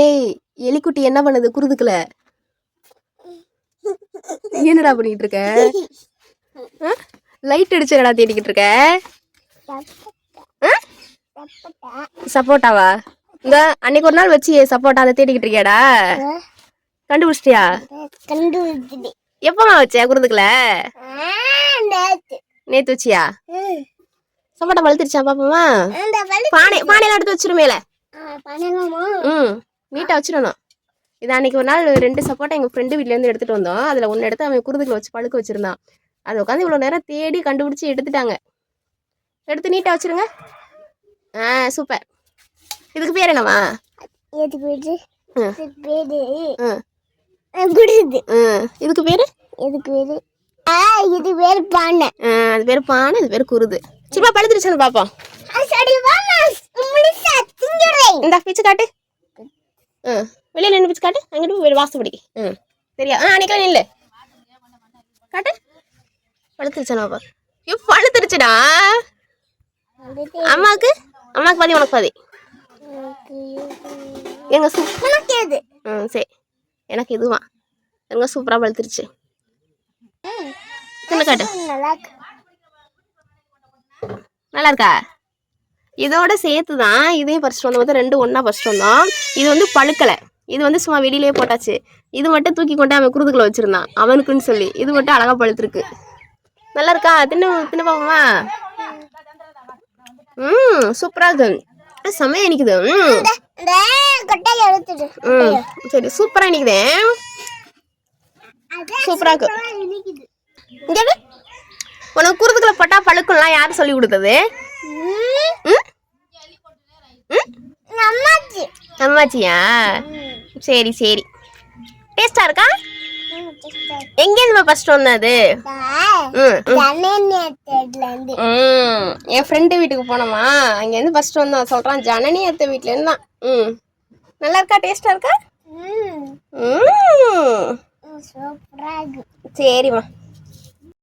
ஏய் எலிக்குட்டி என்ன பண்ணுது? குருதுக்குல. என்னடா பண்ணிட்டு இருக்க லைட் அடிச்சு என்னடா தேடிக்கிட்டு இருக்க சப்போட்டாவா? இந்த அன்னைக்கு ஒரு நாள் வச்சு சப்போட்டா அதை தேடிக்கிட்டு இருக்கியாடா கண்டுபிடிச்சிட்டியா? கண்டுபிடிச்சிட்டு எப்பமா வச்ச குருதுக்குல? நேத்து. வச்சியா? சப்போட்டா பழுத்துருச்சா பாப்போமா? பானை பானையில எடுத்து வச்சிருமேல. ம் நீட்டாக வச்சிடணும். இது அன்னைக்கு ஒரு நாள் ரெண்டு சப்போட்டா எங்கள் ஃப்ரெண்டு வீட்லேருந்து எடுத்துகிட்டு வந்தோம். அதில் ஒன்று எடுத்து அவன் குருதுக்குள்ள வச்சு பழுக்க வச்சிருந்தான். அதை உட்காந்து இவ்வளோ நேரம் தேடி கண்டுபிடிச்சி எடுத்துட்டாங்க. எடுத்து நீட்டாக வச்சிருங்க. ஆ சூப்பர் இதுக்கு பேர் என்னவா? எது பேரு? இதுக்கு பேர்? எதுக்கு பேரு? ஆ இது பேரு பானை. அது பேர் பானை இது பேர் குருது. சும்மா பழுத்துருச்சுன்னு பார்ப்போம் இந்த பிச்சு காட்டு. ம் வெளியே நின்று பிச்சு காட்டு. அங்கிட்டு போய் வாசப்படி ம் சரியா? ஆ அன்னைக்கெல்லாம் நில்லு. காட்டு. பழுத்துருச்சா பாப்பா ஐயோ பழுத்துருச்சுடா. அம்மாவுக்கு அம்மாவுக்கு பாதி உனக்கு பாதி. எங்க சூ உனக்கு எது? ம் சரி. எனக்கு இதுவா. எங்க சூப்பராக பழுத்துருச்சு. காட்டு. நல்லா இருக்கா? இதோட சேர்த்து தான் இதையும் பறிச்சிட்டு வந்தோம் மொத்தம் ரெண்டு ஒன்றா பறிச்சிட்டு வந்தோம். இது வந்து பழுக்கலை. இது வந்து சும்மா வெளியிலே போட்டாச்சு. இது மட்டும் தூக்கி கொண்டு அவன் குருதுக்குள்ள வச்சிருந்தான். அவனுக்குன்னு சொல்லி. இது மட்டும் அழகா பழுத்துருக்கு. நல்லா இருக்கா? தின்னு தின்னு பாப்போமா ம் சூப்பராக இருக்கு. செம்மையா நிற்குது ம். சரி சூப்பராக நிற்குதே சூப்பரா இருக்கு. உனக்கு குருதுக்குள்ள போட்டா பழுக்கம்லாம் யார் சொல்லி கொடுத்தது ம், ம் ம் அம்மாச்சி அம்மாச்சியா சரி சரி. டேஸ்டா இருக்கா? sister. எங்கேருந்து ஃபர்ஸ்ட் வந்தது? இருந்து என் ஃப்ரெண்டு வீட்டுக்கு போனோமா? அங்கேருந்து ஃபர்ஸ்ட் வந்தோம். சொல்கிறான் ஜனனி அத்தை வீட்டிலேருந்து தான் ம் நல்லா இருக்கா? டேஸ்டா இருக்கா ம், சூப்பரா இருக்கு. சரிம்மா.